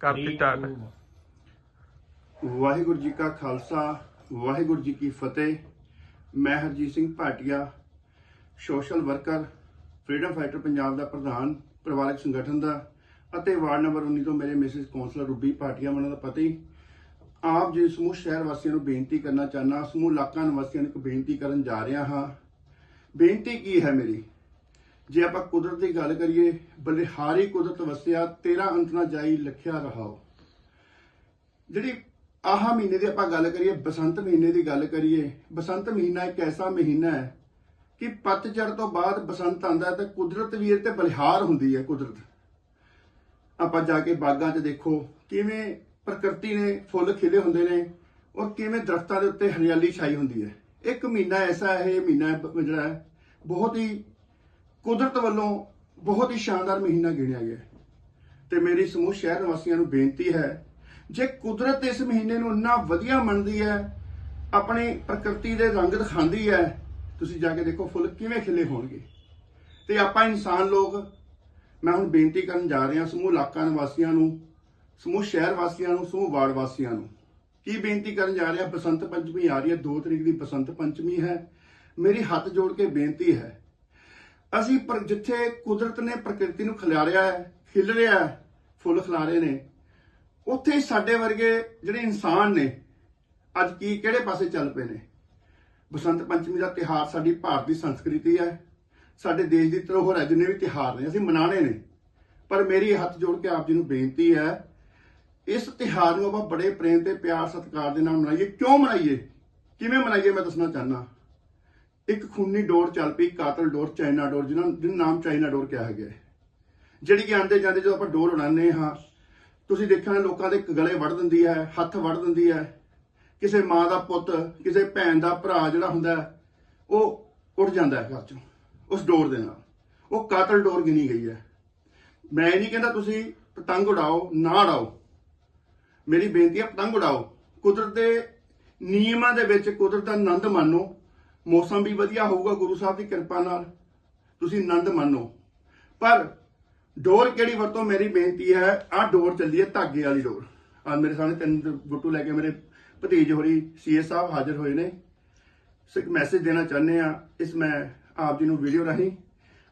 ਕਰਤੀ ਸਟਾਰਟ ਵਾਹਿਗੁਰੂ ਜੀ ਕਾ ਖਾਲਸਾ ਵਾਹਿਗੁਰੂ ਜੀ ਕੀ ਫਤਿਹ। ਮੈਂ Harjeet Singh Bhatia social worker freedom fighter Punjab ਦਾ ਪ੍ਰਧਾਨ ਪਰਿਵਾਰਕ ਸੰਗਠਨ ਦਾ ਅਤੇ ਵਾਰਡ ਨੰਬਰ 19 ਤੋਂ ਮੇਰੇ ਮਿਸਿਸ ਕੌਂਸਲਰ ਰੂਬੀ ਭਾਟੀਆ ਮਨਾਂ ਦਾ ਪਤੀ। ਆਪ ਜੀ ਸਮੂਹ ਸ਼ਹਿਰ ਵਾਸੀਆਂ ਨੂੰ ਬੇਨਤੀ ਕਰਨਾ ਚਾਹਨਾ ਸਮੂਹ ਇਲਾਕਾ ਨਿਵਾਸੀਆਂ ਨੂੰ ਇੱਕ ਬੇਨਤੀ ਕਰਨ ਜਾ ਰਿਹਾ ਹਾਂ। ਬੇਨਤੀ ਕੀ ਹੈ ਮੇਰੀ? ਜੇ ਆਪਾਂ ਕੁਦਰਤ ਦੀ ਗੱਲ ਕਰੀਏ ਬਲਿਹਾਰੀ ਕੁਦਰਤ ਵਸਿਆ, ਤੇਰਾ ਅੰਤ ਨਾ ਜਾਈ ਲਖਿਆ ਰਹਾਓ ਜਿਹੜੀ ਆਹ ਮਹੀਨੇ ਦੀ ਆਪਾਂ ਗੱਲ ਕਰੀਏ, ਬਸੰਤ ਮਹੀਨੇ ਦੀ ਗੱਲ ਕਰੀਏ, ਬਸੰਤ ਮਹੀਨਾ ਇੱਕ ਐਸਾ ਮਹੀਨਾ ਹੈ ਕਿ ਪਤਝੜ ਤੋਂ ਬਾਅਦ ਬਸੰਤ ਆਂਦਾ ਤੇ ਕੁਦਰਤ ਵੀ ਇਹ ਤੇ ਬਲਿਹਾਰ ਹੁੰਦੀ ਹੈ, ਕੁਦਰਤ। ਆਪਾਂ ਜਾ ਕੇ ਬਾਗਾਂ 'ਚ ਦੇਖੋ, ਕਿਵੇਂ ਪ੍ਰਕਿਰਤੀ ਨੇ ਫੁੱਲ ਖਿਲੇ ਹੁੰਦੇ ਨੇ ਔਰ ਕਿਵੇਂ ਦਰਖਤਾਂ ਦੇ ਉੱਤੇ ਹਰਿਆਲੀ ਛਾਈ ਹੁੰਦੀ ਹੈ। ਇੱਕ ਮਹੀਨਾ ਐਸਾ ਹੈ, ਇਹ ਮਹੀਨਾ ਜਿਹੜਾ ਬਹੁਤ ਹੀ ਕੁਦਰਤ ਵੱਲੋਂ ਬਹੁਤ ਹੀ ਸ਼ਾਨਦਾਰ ਮਹੀਨਾ ਗਿਣਿਆ ਗਿਆ ਹੈ। ਤੇ ਮੇਰੀ ਸਮੂਹ ਸ਼ਹਿਰ ਨਿਵਾਸੀਆਂ ਨੂੰ ਬੇਨਤੀ ਹੈ, ਜੇ ਕੁਦਰਤ ਇਸ ਮਹੀਨੇ ਨੂੰ ਇੰਨਾ ਵਧੀਆ ਮੰਨਦੀ ਹੈ, ਆਪਣੀ ਪ੍ਰਕਿਰਤੀ ਦੇ ਰੰਗ ਦਿਖਾਉਂਦੀ ਹੈ, ਤੁਸੀਂ ਜਾ ਕੇ ਦੇਖੋ ਫੁੱਲ ਕਿਵੇਂ ਖਿਲੇ ਹੋਣਗੇ। ਤੇ ਆਪਾਂ ਇਨਸਾਨ ਲੋਕ, ਮੈਂ ਹੁਣ ਬੇਨਤੀ ਕਰਨ ਜਾ ਰਿਹਾ ਸਮੂਹ ਇਲਾਕਾ ਨਿਵਾਸੀਆਂ ਨੂੰ, ਸਮੂਹ ਸ਼ਹਿਰ ਵਾਸੀਆਂ ਨੂੰ, ਸਮੂਹ ਵਾਰਡ ਵਾਸੀਆਂ ਨੂੰ। ਕੀ ਬੇਨਤੀ ਕਰਨ ਜਾ ਰਿਹਾ? ਬਸੰਤ ਪੰਚਮੀ ਆ ਰਹੀ ਹੈ 2 ਤਰੀਕ ਦੀ ਬਸੰਤ ਪੰਚਮੀ ਹੈ। ਮੇਰੀ ਹੱਥ ਜੋੜ ਕੇ ਬੇਨਤੀ ਹੈ ਅਸੀਂ ਪਰ ਜਿੱਥੇ ਕੁਦਰਤ ਨੇ ਪ੍ਰਕਿਰਤੀ ਨੂੰ ਖਿਲਾਰਿਆ ਹੈ, ਖਿਲ ਰਿਹਾ ਹੈ, ਫੁੱਲ ਖਿਲਾਰੇ ਨੇ, ਉੱਥੇ ਹੀ ਸਾਡੇ ਵਰਗੇ ਜਿਹੜੇ ਇਨਸਾਨ ਨੇ, ਅੱਜ ਕੀ, ਕਿਹੜੇ ਪਾਸੇ ਚੱਲ ਪਏ ਨੇ? ਬਸੰਤ ਪੰਚਮੀ ਦਾ ਤਿਹਾਰ ਸਾਡੀ ਭਾਰਤ ਦੀ ਸੰਸਕ੍ਰਿਤੀ ਹੈ, ਸਾਡੇ ਦੇਸ਼ ਦੀ ਧਰੋਹਰ ਹੈ, ਜਿੰਨੇ ਵੀ ਤਿਹਾਰ ਨੇ, ਅਸੀਂ ਮਨਾਣੇ ਨੇ। ਪਰ ਮੇਰੀ ਹੱਥ ਜੋੜ ਕੇ ਆਪ ਜੀ ਨੂੰ ਬੇਨਤੀ ਹੈ, ਇਸ ਤਿਹਾਰ ਨੂੰ ਆਪਾਂ ਬੜੇ ਪ੍ਰੇਮ ਤੇ ਪਿਆਰ ਸਤਿਕਾਰ ਦੇ ਨਾਲ ਮਨਾਈਏ। ਕਿਉਂ ਮਨਾਈਏ? ਕਿਵੇਂ ਮਨਾਈਏ? ਮੈਂ ਦੱਸਣਾ ਚਾਹਨਾ ਇੱਕ ਖੂਨੀ ਡੋਰ ਚੱਲ ਪਈ, ਕਾਤਲ ਡੋਰ, ਚਾਈਨਾ ਡੋਰ, ਜਿਹਨਾਂ ਜਿਹਦਾ ਨਾਮ ਚਾਈਨਾ ਡੋਰ ਕਿਹਾ ਗਿਆ ਹੈ। ਜਿਹੜੀ ਕਿ ਆਂਦੇ ਜਾਂਦੇ ਜਦੋਂ ਆਪਾਂ ਡੋਰ ਉਡਾਉਂਦੇ ਹਾਂ, ਤੁਸੀਂ ਦੇਖਿਆ ਹੋਣਾ ਲੋਕਾਂ ਦੇ ਗਲੇ ਵੱਢ ਦਿੰਦੀ ਹੈ, ਹੱਥ ਵੱਢ ਦਿੰਦੀ ਹੈ। ਕਿਸੇ ਮਾਂ ਦਾ ਪੁੱਤ, ਕਿਸੇ ਭੈਣ ਦਾ ਭਰਾ ਜਿਹੜਾ ਹੁੰਦਾ ਉਹ ਉੱਠ ਜਾਂਦਾ ਹੈ ਘਰ ਚੋਂ, ਉਸ ਡੋਰ ਦੇ ਨਾਲ। ਉਹ ਕਾਤਲ ਡੋਰ ਗਿਣੀ ਗਈ ਹੈ। ਮੈਂ ਇਹ ਨਹੀਂ ਕਹਿੰਦਾ ਤੁਸੀਂ ਪਤੰਗ ਉਡਾਓ, ਨਾ ਉਡਾਓ। ਮੇਰੀ ਬੇਨਤੀ ਹੈ ਪਤੰਗ ਉਡਾਓ। ਕੁਦਰਤ ਦੇ ਨਿਯਮਾਂ ਦੇ ਵਿੱਚ ਕੁਦਰਤ ਦਾ ਆਨੰਦ ਮਾਣੋ। ਮੌਸਮ ਵੀ ਵਧੀਆ ਹੋਊਗਾ ਗੁਰੂ ਸਾਹਿਬ ਦੀ ਕਿਰਪਾ ਨਾਲ। ਤੁਸੀਂ ਆਨੰਦ ਮਾਣੋ ਪਰ ਡੋਰ ਕਿਹੜੀ ਵਰਤੋਂ? ਮੇਰੀ ਬੇਨਤੀ ਹੈ, ਆਹ ਡੋਰ ਚੱਲੀ ਹੈ ਧਾਗੇ ਵਾਲੀ ਡੋਰ। ਆ ਮੇਰੇ ਸਾਹਮਣੇ ਤਿੰਨ ਗੁੱਟੂ ਲੈ ਕੇ ਮੇਰੇ ਭਤੀਜ ਹੋਰੀ ਸੀਏ ਸਾਹਿਬ ਹਾਜ਼ਰ ਹੋਏ ਨੇ। ਸੋ ਮੈਸੇਜ ਦੇਣਾ ਚਾਹੁੰਦੇ ਆ ਇਸ ਮੈਂ ਆਪ ਜੀ ਨੂੰ ਵੀਡੀਓ ਰਾਹੀਂ।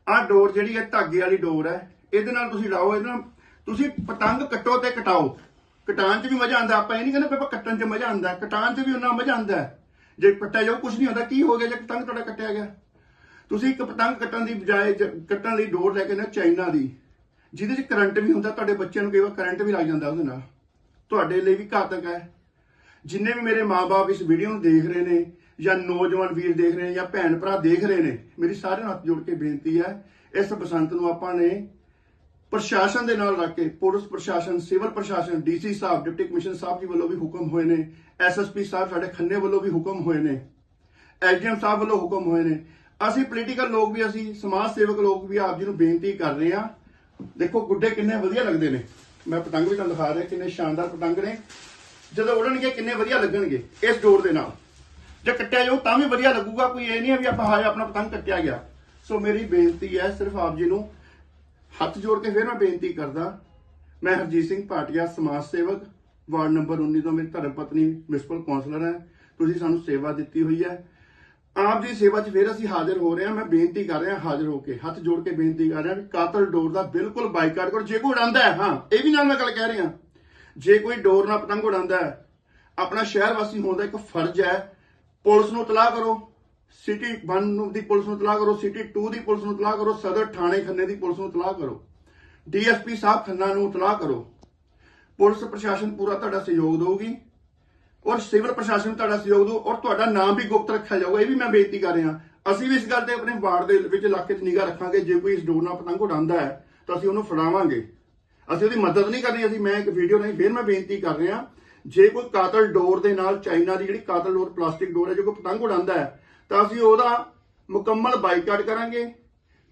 ਆਹ ਡੋਰ ਜਿਹੜੀ ਹੈ, ਧਾਗੇ ਵਾਲੀ ਡੋਰ ਹੈ। ਇਹਦੇ ਨਾਲ ਤੁਸੀਂ ਲਾਓ, ਇਹਦੇ ਨਾਲ ਤੁਸੀਂ ਪਤੰਗ ਕੱਟੋ ਤੇ ਕਟਾਓ। ਕਟਾਉਣ 'ਚ ਵੀ ਮਜ਼ਾ ਆਉਂਦਾ, ਆਪਾਂ ਇਹ ਨਹੀਂ ਕਹਿੰਦੇ ਵੀ ਕੱਟਣ 'ਚ ਮਜ਼ਾ ਆਉਂਦਾ, ਕਟਾਉਣ 'ਚ ਵੀ ਉਹਨਾਂ ਮਜ਼ਾ ਆਉਂਦਾ। ਹੈ। ਜੇ ਕੱਟਿਆ ਜਾਓ ਕੁਝ ਨਹੀਂ ਹੁੰਦਾ, ਕੀ ਹੋ ਗਿਆ ਜੇ ਪਤੰਗ ਤੁਹਾਡਾ ਕੱਟਿਆ ਗਿਆ? ਤੁਸੀਂ ਇੱਕ ਪਤੰਗ ਕੱਟਣ ਦੀ ਬਜਾਏ ਜ- ਕੱਟਣ ਲਈ ਡੋਰ ਲੈ ਕੇ ਨਾ ਚਾਈਨਾ ਦੀ, ਜਿਹਦੇ 'ਚ ਕਰੰਟ ਵੀ ਹੁੰਦਾ, ਤੁਹਾਡੇ ਬੱਚਿਆਂ ਨੂੰ ਕਈ ਵਾਰ ਕਰੰਟ ਵੀ ਲੱਗ ਜਾਂਦਾ ਉਹਦੇ ਨਾਲ। ਤੁਹਾਡੇ ਲਈ ਵੀ ਘਾਤਕ ਹੈ। ਜਿੰਨੇ ਵੀ ਮੇਰੇ ਮਾਪੇ ਇਸ ਵੀਡੀਓ ਨੂੰ ਦੇਖ ਰਹੇ ਨੇ, ਜਾਂ ਨੌਜਵਾਨ ਵੀਰ ਦੇਖ ਰਹੇ ਨੇ, ਜਾਂ ਭੈਣ ਭਰਾ ਦੇਖ ਰਹੇ ਨੇ, ਮੇਰੀ ਸਾਰਿਆਂ ਨੂੰ ਹੱਥ ਜੋੜ ਕੇ ਬੇਨਤੀ ਹੈ, ਇਸ ਬਸੰਤ ਨੂੰ ਆਪਾਂ ਨੇ ਪ੍ਰਸ਼ਾਸਨ ਦੇ ਨਾਲ ਰੱਖ ਕੇ ਪੁਲਿਸ ਪ੍ਰਸ਼ਾਸਨ, ਸਿਵਲ ਪ੍ਰਸ਼ਾਸਨ, ਡੀਸੀ ਸਾਹਿਬ, ਡਿਪਟੀ ਕਮਿਸ਼ਨਰ ਸਾਹਿਬ ਜੀ ਵੱਲੋਂ ਵੀ ਹੁਕਮ ਹੋਏ ਨੇ। ਐਸਐਸਪੀ ਸਾਹਿਬ ਸਾਡੇ ਖੰਨੇ ਵੱਲੋਂ ਵੀ ਹੁਕਮ ਹੋਏ ਨੇ। ਐਸਡੀਐਮ ਸਾਹਿਬ ਵੱਲੋਂ ਹੁਕਮ ਹੋਏ ਨੇ। ਅਸੀਂ ਪੋਲੀਟੀਕਲ ਲੋਕ ਵੀ, ਅਸੀਂ ਸਮਾਜ ਸੇਵਕ ਲੋਕ ਵੀ ਆਪ ਜੀ ਨੂੰ ਬੇਨਤੀ ਕਰ ਰਹੇ ਹਾਂ। ਦੇਖੋ, ਗੁੱਡੇ ਕਿੰਨੇ ਵਧੀਆ ਲੱਗਦੇ ਨੇ। ਮੈਂ ਪਤੰਗ ਵੀ ਤੁਹਾਨੂੰ ਦਿਖਾ ਰਿਹਾ, ਕਿੰਨੇ ਸ਼ਾਨਦਾਰ ਪਤੰਗ ਨੇ। ਜਦੋਂ ਉਡਣਗੇ, ਕਿੰਨੇ ਵਧੀਆ ਲੱਗਣਗੇ ਇਸ ਡੋਰ ਦੇ ਨਾਲ। ਜੇ ਕੱਟਿਆ ਜਾਊ, ਤਾਂ ਵੀ ਵਧੀਆ ਲੱਗੂਗਾ। ਕੋਈ ਇਹ ਨਹੀਂ ਹੈ ਵੀ ਆਪਾਂ ਹਾਏ, ਆਪਣਾ ਪਤੰਗ ਕੱਟਿਆ ਗਿਆ। ਸੋ ਮੇਰੀ ਬੇਨਤੀ ਹੈ ਸਿਰਫ ਆਪ ਜੀ ਨੂੰ ਹੱਥ ਜੋੜ ਕੇ ਫਿਰ ਮੈਂ ਬੇਨਤੀ ਕਰਦਾ, ਮੈਂ ਹਰਜੀਤ ਸਿੰਘ ਭਾਟੀਆ, ਸਮਾਜ ਸੇਵਕ, ਵਾਰਡ ਨੰਬਰ 19 ਤੋਂ ਮੇਰੀ ਧਰਮ ਪਤਨੀ ਮਿਊਨਿਸਪਲ ਕੌਂਸਲਰ ਹੈ। ਤੁਸੀਂ ਸਾਨੂੰ ਸੇਵਾ ਦਿੱਤੀ ਹੋਈ ਹੈ। ਆਪ ਦੀ ਸੇਵਾ 'ਚ ਫਿਰ ਅਸੀਂ ਹਾਜ਼ਰ ਹੋ ਰਹੇ ਹਾਂ। ਮੈਂ ਬੇਨਤੀ ਕਰ ਰਿਹਾ, ਹਾਜ਼ਰ ਹੋ ਕੇ, ਹੱਥ ਜੋੜ ਕੇ ਬੇਨਤੀ ਕਰ ਰਿਹਾ ਵੀ ਕਾਤਲ ਡੋਰ ਦਾ ਬਿਲਕੁਲ ਬਾਈਕਾਟ ਕਰੋ। ਜੇ ਕੋਈ ਉਡਾਉਂਦਾ ਹੈ, ਹਾਂ, ਇਹ ਵੀ ਨਾਲ ਮੈਂ ਗੱਲ ਕਹਿ ਰਿਹਾ। ਜੇ ਕੋਈ ਡੋਰ ਨਾਲ ਪਤੰਗ ਉਡਾਉਂਦਾ ਹੈ, ਆਪਣਾ ਸ਼ਹਿਰ ਵਾਸੀ ਹੋਣ ਦਾ ਇੱਕ ਫਰਜ਼ ਹੈ। ਪੁਲਿਸ ਨੂੰ ਇਤਲਾਹ ਕਰੋ। ਸਿਟੀ 1 ਨੂੰ ਦੀ ਪੁਲਿਸ ਨੂੰ ਤਲਾਹ ਕਰੋ, ਸਿਟੀ 2 ਦੀ ਪੁਲਿਸ ਨੂੰ ਤਲਾਹ ਕਰੋ, ਸਦਰ ਥਾਣੇ ਖੰਨੇ ਦੀ ਪੁਲਿਸ ਨੂੰ ਤਲਾਹ ਕਰੋ। ਡੀਐਸਪੀ ਸਾਹਿਬ ਖੰਨਾ ਨੂੰ ਤਲਾਹ ਕਰੋ। ਪੁਲਿਸ ਪ੍ਰਸ਼ਾਸਨ ਪੂਰਾ ਤੁਹਾਡਾ ਸਹਿਯੋਗ ਦੇਊਗੀ ਔਰ ਸਿਵਲ ਪ੍ਰਸ਼ਾਸਨ ਤੁਹਾਡਾ ਸਹਿਯੋਗ ਦਊ ਔਰ ਤੁਹਾਡਾ ਨਾਮ ਵੀ ਗੁਪਤ ਰੱਖਿਆ ਜਾਊਗਾ, ਇਹ ਵੀ ਮੈਂ ਬੇਨਤੀ ਕਰ ਰਿਹਾ। ਅਸੀਂ ਵੀ ਇਸ ਗੱਲ ਤੇ ਆਪਣੇ ਵਾਰਡ ਦੇ ਵਿੱਚ ਇਲਾਕੇ 'ਚ ਨਿਗਾਹ ਰੱਖਾਂਗੇ, ਜੇ ਕੋਈ ਇਸ ਡੋਰ ਨਾਲ ਪਤੰਗ ਉਡਾਉਂਦਾ ਹੈ, ਤਾਂ ਅਸੀਂ ਉਹਨੂੰ ਫੜਾਵਾਂਗੇ। ਅਸੀਂ ਉਹਦੀ ਮਦਦ ਨਹੀਂ ਕਰਨੀ, ਅਸੀਂ ਮੈਂ ਇੱਕ ਵੀਡੀਓ ਨਹੀਂ, ਫਿਰ ਮੈਂ ਬੇਨਤੀ ਕਰ ਰਿਹਾ, ਜੇ ਕੋਈ ਕਾਤਲ ਡੋਰ ਦੇ ਨਾਲ ਚਾਈਨਾ ਦੀ ਜਿਹੜੀ ਕਾਤਲ ਡੋਰ, ਪਲਾਸਟਿਕ ਡੋਰ ਹੈ, ਜੋ ਕੋਈ ਪਤੰਗ ਉਡਾਉਂਦਾ ਹੈ ਤਾਂ ਅਸੀਂ ਉਹਦਾ ਮੁਕੰਮਲ ਬਾਈਕਾਟ ਕਰਾਂਗੇ।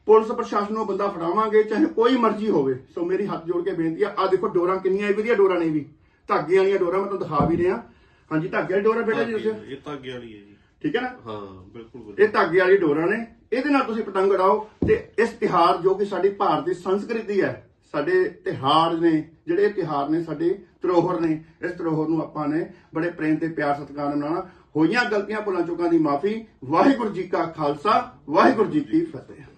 ਪੁਲਿਸ ਪ੍ਰਸ਼ਾਸਨ ਨੂੰ ਬੰਦਾ ਫੜਾਵਾਂਗੇ ਚਾਹੇ ਕੋਈ ਮਰਜ਼ੀ ਹੋਵੇ। ਸੋ ਮੇਰੀ ਹੱਥ ਜੋੜ ਕੇ ਬੇਨਤੀ ਆ ਆ ਦੇਖੋ ਡੋਰਾਂ ਕਿੰਨੀਆਂ ਵਧੀਆ ਡੋਰਾਂ ਨੇ ਵੀ। ਧਾਗੇ ਵਾਲੀਆਂ ਡੋਰਾਂ ਮੈਂ ਤੁਹਾਨੂੰ ਦਿਖਾ ਵੀ ਰਿਹਾ। ਹਾਂਜੀ ਧਾਗੇ ਵਾਲੀ ਡੋਰਾਂ ਬੇਟਾ ਜੀ ਤੁਸੀਂ? ਇਹ ਧਾਗੇ ਵਾਲੀ ਹੈ ਜੀ। ਠੀਕ ਹੈ ਨਾ? ਹਾਂ ਬਿਲਕੁਲ ਇਹ ਧਾਗੇ ਵਾਲੀ ਡੋਰਾਂ ਨੇ। ਇਹਦੇ ਨਾਲ ਤੁਸੀਂ ਪਤੰਗ ਉਡਾਓ ਤੇ ਇਸ ਤਿਹਾਰ ਜੋ ਕਿ ਸਾਡੀ ਭਾਰਤ ਸੰਸਕ੍ਰਿਤੀ ਹੈ ਸਾਡੇ ਤਿਹਾੜ ਨੇ, ਜਿਹੜੇ ਤਿਹਾੜ ਨੇ ਸਾਡੇ ਧਰੋਹਰ ਨੇ, ਇਸ ਧਰੋਹਰ ਨੂੰ ਆਪਾਂ ਨੇ ਬੜੇ ਪ੍ਰੇਮ ਤੇ ਪਿਆਰ ਸਤਿਕਾਰ ਨਾਲ ਮਨਾਉਣਾ। ਹੋਈਆਂ ਗਲਤੀਆਂ ਭੁੱਲਾਂ ਚੁੱਕਾਂ ਦੀ ਮਾਫੀ। ਵਾਹਿਗੁਰੂ ਜੀ ਕਾ ਖਾਲਸਾ, ਵਾਹਿਗੁਰੂ ਜੀ ਕੀ ਫਤਿਹ।